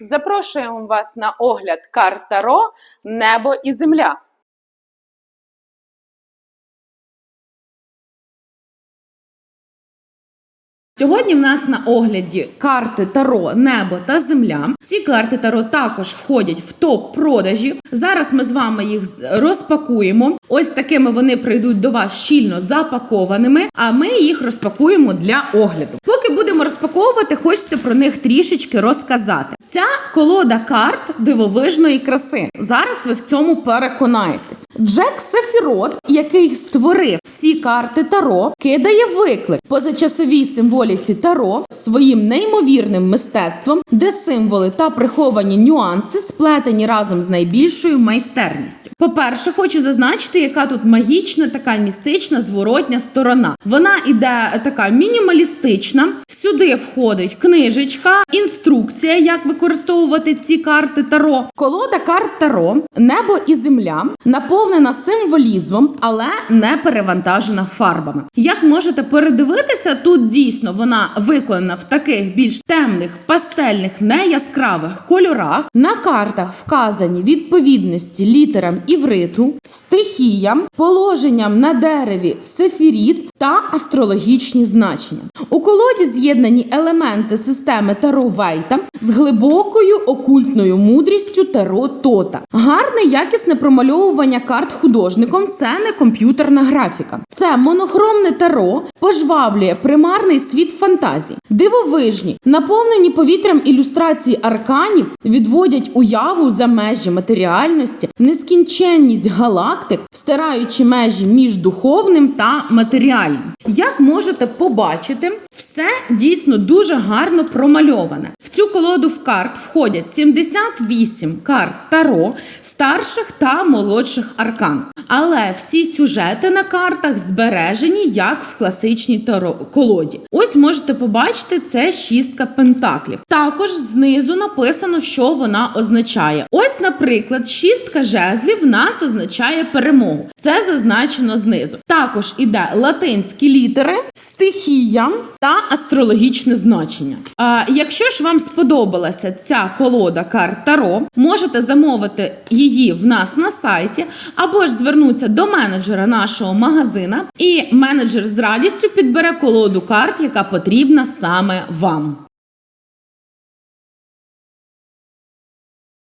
Запрошуємо вас на огляд карт Таро Небо і Земля. Сьогодні в нас на огляді карти Таро, Небо та Земля. Ці карти Таро також входять в топ продажів. Зараз ми з вами їх розпакуємо. Ось такими вони прийдуть до вас щільно запакованими, а ми їх розпакуємо для огляду. Поки будемо розпаковувати, хочеться про них трішечки розказати. Ця колода карт дивовижної краси. Зараз ви в цьому переконаєтесь. Джек Сефірот, який створив ці карти Таро, кидає виклик позачасовій символіці Таро своїм неймовірним мистецтвом, де символи та приховані нюанси сплетені разом з найбільшою майстерністю. По-перше, хочу зазначити, яка тут магічна, така містична, зворотня сторона. Вона іде така мінімалістична. Сюди входить книжечка, інструкція, як використовувати ці карти Таро. Колода карт Таро, небо і земля наповнена символізмом, але не перевантажена фарбами. Як можете передивитися, тут дійсно вона виконана в таких більш темних, пастельних, неяскравих кольорах. На картах вказані відповідності літерам івриту, стихіям, положенням на дереві сефіріт та астрологічні значення. У колоді з'єднані елементи системи Таро Вейта з глибокою окультною мудрістю Таро Тота. Гарне якісне промальовування карт художником це не комп'ютерна графіка. Це монохромне таро пожвавлює примарний світ фантазії. Дивовижні, наповнені повітрям ілюстрації арканів відводять уяву за межі матеріальності, нескінченність галактик, стираючи межі між духовним та матеріальним. Як можете побачити, все дійсно дуже гарно промальоване. В цю колоду в карт входять 78 карт таро старших та молодших аркан. Але всі сюжети на картах збережені як в класичній таро колоді. Ось можете побачити, це шістка пентаклів. Також знизу написано, що вона означає. Ось, наприклад, шістка жезлів нас означає перемогу. Це зазначено знизу. Також іде латинські літери, стихія та астрологічне значення. А якщо ж вам сподобалася ця колода карт Таро, можете замовити її в нас на сайті, або ж звернутися до менеджера нашого магазина, і менеджер з радістю підбере колоду карт, яка потрібна саме вам.